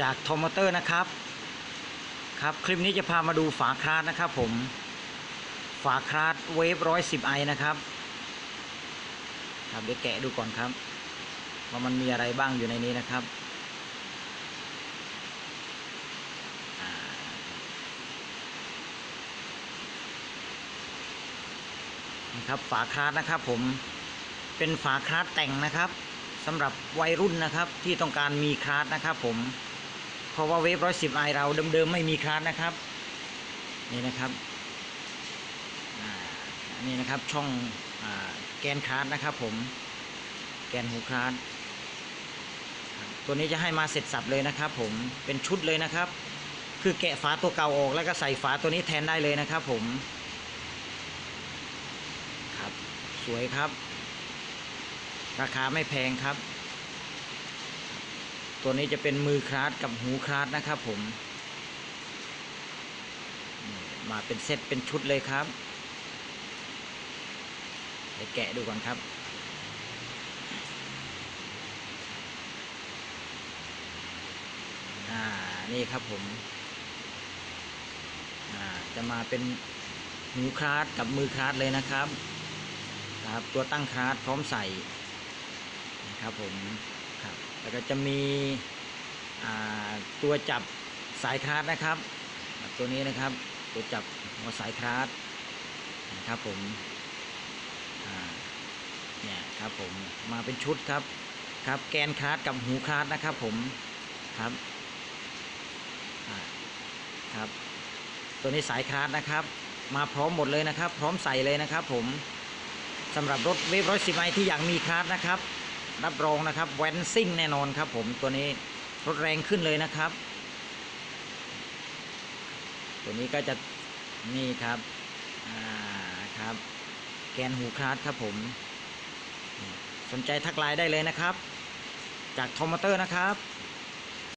จากโทมอเตอร์นะครับครับคลิปนี้จะพามาดูฝาคราดนะครับผมฝาคราดเวฟร้อยสิบไอนะครับครับเดี๋ยวแกะดูก่อนครับว่ามันมีอะไรบ้างอยู่ในนี้นะครับครับฝาคราดนะครับผมเป็นฝาคราดแต่งนะครับสำหรับวัยรุ่นนะครับที่ต้องการมีคราดนะครับผม เพราะว่าเวฟร้อยสิบไอเราเดิมๆไม่มีคราดนะครับ นี่นะครับอันนี่นะครับช่องอแกนคราดนะครับผมแกนหูคราดครับตัวนี้จะให้มาเสร็จสับเลยนะครับ ผมเป็นชุดเลยนะครับ คือแกะฝาตัวเก่าออกแล้วก็ใส่ฝาตัวนี้แทนได้เลยนะครับ ผมครับสวยครับ ราคาไม่แพงครับ ตัวนี้จะเป็นมือคราดกับหูคราดนะครับผม มาเป็นเซตเป็นชุดเลยครับเดี๋ยวแกะดูก่อนครับอ่านี่ครับผมอ่าจะมาเป็นหูคราดกับมือคราดเลยนะครับครับ ตัวตั้งคราดพร้อมใส่นะครับผม ครับ แล้วก็จะมีตัวจับสายคราดนะครับ ตัวนี้นะครับตัวจับหัวสายคราดนะครับผมเนี่ยครับผมมาเป็นชุดครับครับแกนคราดกับหูคราดนะครับผมครับครับตัวนี้สายคราดนะครับ มาพร้อมหมดเลยนะครับ พร้อมใส่เลยนะครับผมสำหรับรถเวฟร้อยสิบไอที่อยากมีคราดนะครับ รับรองนะครับแวนซิ่งแน่นอนครับผมตัวนี้รถแรงขึ้นเลยนะครับ ตัวนี้ก็จะนี่ครับอ่าครับ แกนหูคราสครับผม สนใจทักไลน์ได้เลยนะครับ จากทอมมอเตอร์นะครับ